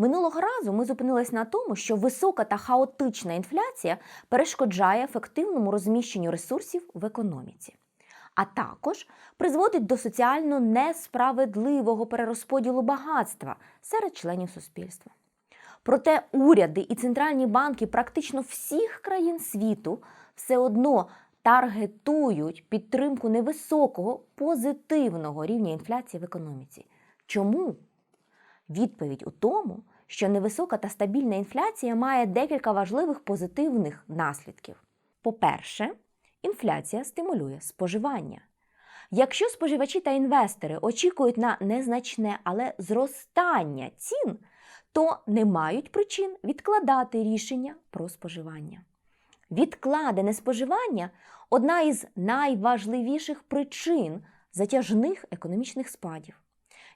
Минулого разу ми зупинились на тому, що висока та хаотична інфляція перешкоджає ефективному розміщенню ресурсів в економіці, а також призводить до соціально несправедливого перерозподілу багатства серед членів суспільства. Проте уряди і центральні банки практично всіх країн світу все одно таргетують підтримку невисокого позитивного рівня інфляції в економіці. Чому? Відповідь у тому, що невисока та стабільна інфляція має декілька важливих позитивних наслідків. По-перше, інфляція стимулює споживання. Якщо споживачі та інвестори очікують на незначне, але зростання цін, то не мають причин відкладати рішення про споживання. Відкладене споживання одна із найважливіших причин затяжних економічних спадів,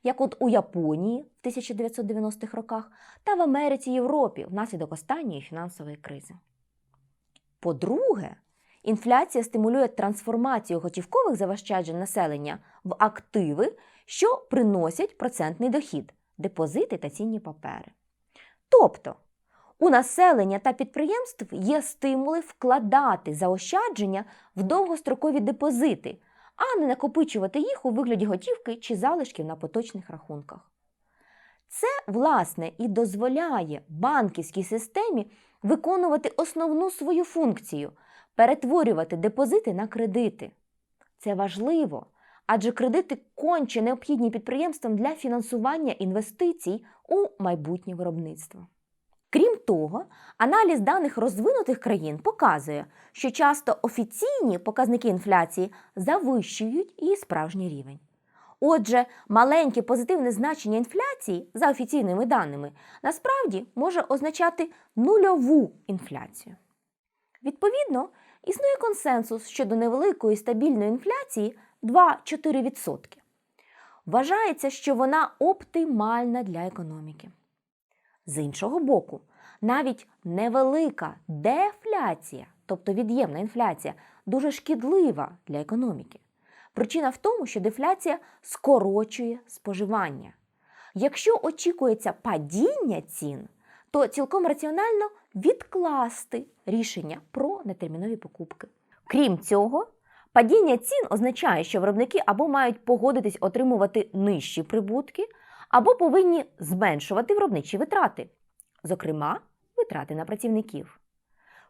як от у Японії в 1990-х роках та в Америці Європі внаслідок останньої фінансової кризи. По-друге, інфляція стимулює трансформацію готівкових завощаджень населення в активи, що приносять процентний дохід, депозити та цінні папери. Тобто, у населення та підприємств є стимули вкладати заощадження в довгострокові депозити, а не накопичувати їх у вигляді готівки чи залишків на поточних рахунках. Це, власне, і дозволяє банківській системі виконувати основну свою функцію перетворювати депозити на кредити. Це важливо, адже кредити конче необхідні підприємствам для фінансування інвестицій у майбутнє виробництво. Крім того, аналіз даних розвинутих країн показує, що часто офіційні показники інфляції завищують її справжній рівень. Отже, маленьке позитивне значення інфляції за офіційними даними насправді може означати нульову інфляцію. Відповідно, існує консенсус щодо невеликої стабільної інфляції 2-4%. Вважається, що вона оптимальна для економіки. З іншого боку, навіть невелика дефляція, тобто від'ємна інфляція, дуже шкідлива для економіки. Причина в тому, що дефляція скорочує споживання. Якщо очікується падіння цін, то цілком раціонально відкласти рішення про нетермінові покупки. Крім цього, падіння цін означає, що виробники або мають погодитись отримувати нижчі прибутки, або повинні зменшувати виробничі витрати, зокрема, витрати на працівників.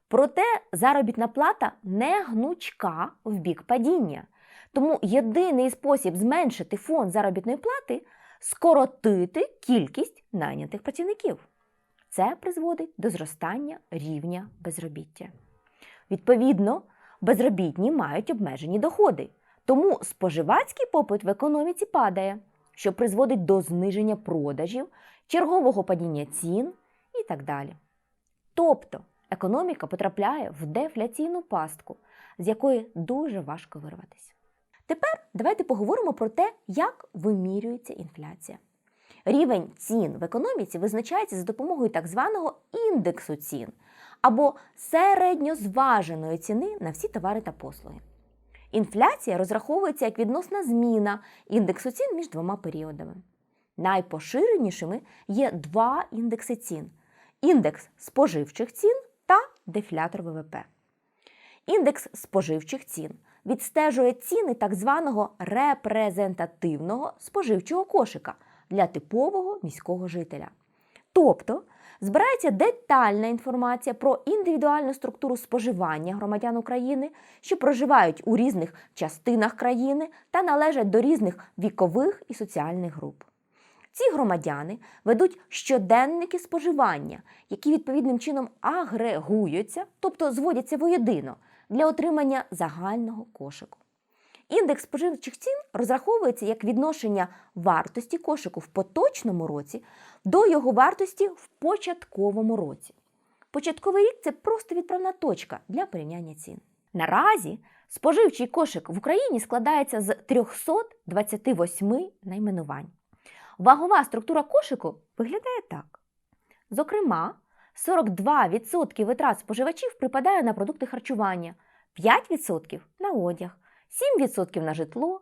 Проте заробітна плата не гнучка в бік падіння. Тому єдиний спосіб зменшити фонд заробітної плати скоротити кількість найнятих працівників. Це призводить до зростання рівня безробіття. Відповідно, безробітні мають обмежені доходи, тому споживацький попит в економіці падає, що призводить до зниження продажів, чергового падіння цін і так далі. Тобто економіка потрапляє в дефляційну пастку, з якої дуже важко вирватися. Тепер давайте поговоримо про те, як вимірюється інфляція. Рівень цін в економіці визначається за допомогою так званого індексу цін або середньозваженої ціни на всі товари та послуги. Інфляція розраховується як відносна зміна індексу цін між двома періодами. Найпоширенішими є два індекси цін: індекс споживчих цін та дефлятор ВВП. Індекс споживчих цін відстежує ціни так званого репрезентативного споживчого кошика для типового міського жителя. Тобто збирається детальна інформація про індивідуальну структуру споживання громадян України, що проживають у різних частинах країни та належать до різних вікових і соціальних груп. Ці громадяни ведуть щоденники споживання, які відповідним чином агрегуються, тобто зводяться воєдино для отримання загального кошику. Індекс споживчих цін розраховується як відношення вартості кошику в поточному році до його вартості в початковому році. Початковий рік це просто відправна точка для порівняння цін. Наразі споживчий кошик в Україні складається з 328 найменувань. Вагова структура кошику виглядає так. Зокрема, 42% витрат споживачів припадає на продукти харчування, 5% на одяг, 7% на житло,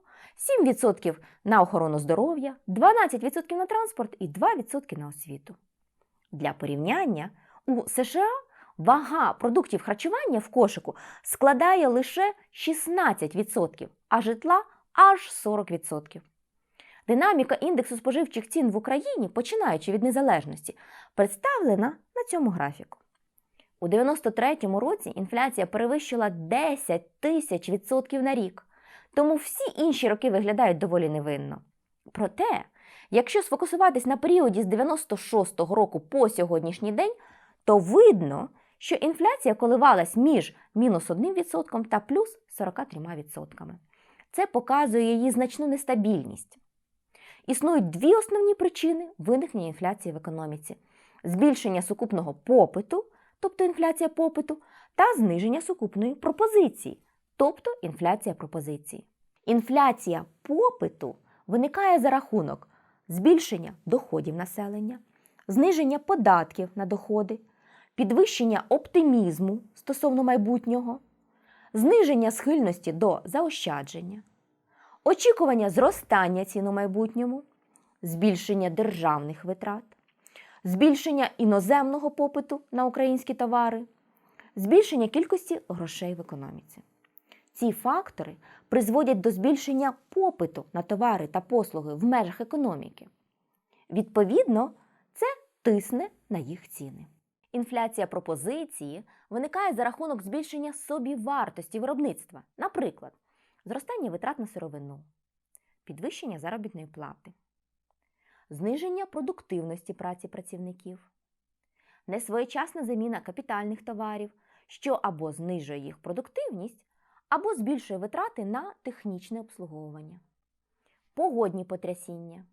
7% на охорону здоров'я, 12% на транспорт і 2% на освіту. Для порівняння у США вага продуктів харчування в кошику складає лише 16%, а житла аж 40%. Динаміка індексу споживчих цін в Україні, починаючи від незалежності, представлена на цьому графіку. У 93-му році інфляція перевищила 10 тисяч відсотків на рік, тому всі інші роки виглядають доволі невинно. Проте, якщо сфокусуватись на періоді з 96-го року по сьогоднішній день, то видно, що інфляція коливалась між мінус 1% та плюс 43%. Це показує її значну нестабільність. Існують дві основні причини виникнення інфляції в економіці: збільшення сукупного попиту, тобто інфляція попиту, та зниження сукупної пропозиції, тобто інфляція пропозиції. Інфляція попиту виникає за рахунок збільшення доходів населення, зниження податків на доходи, підвищення оптимізму стосовно майбутнього, зниження схильності до заощадження, очікування зростання цін у майбутньому, збільшення державних витрат, збільшення іноземного попиту на українські товари, збільшення кількості грошей в економіці. Ці фактори призводять до збільшення попиту на товари та послуги в межах економіки. Відповідно, це тисне на їх ціни. Інфляція пропозиції виникає за рахунок збільшення собівартості виробництва, наприклад, зростання витрат на сировину, підвищення заробітної плати, зниження продуктивності праці працівників, несвоєчасна заміна капітальних товарів, що або знижує їх продуктивність, або збільшує витрати на технічне обслуговування, погодні потрясіння,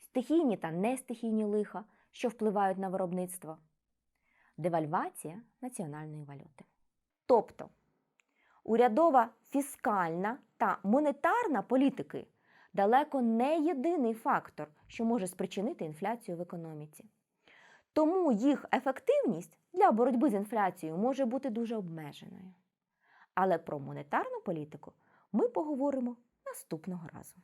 стихійні та нестихійні лиха, що впливають на виробництво, девальвація національної валюти. Тобто урядова фіскальна та монетарна політики далеко не єдиний фактор, що може спричинити інфляцію в економіці. Тому їх ефективність для боротьби з інфляцією може бути дуже обмеженою. Але про монетарну політику ми поговоримо наступного разу.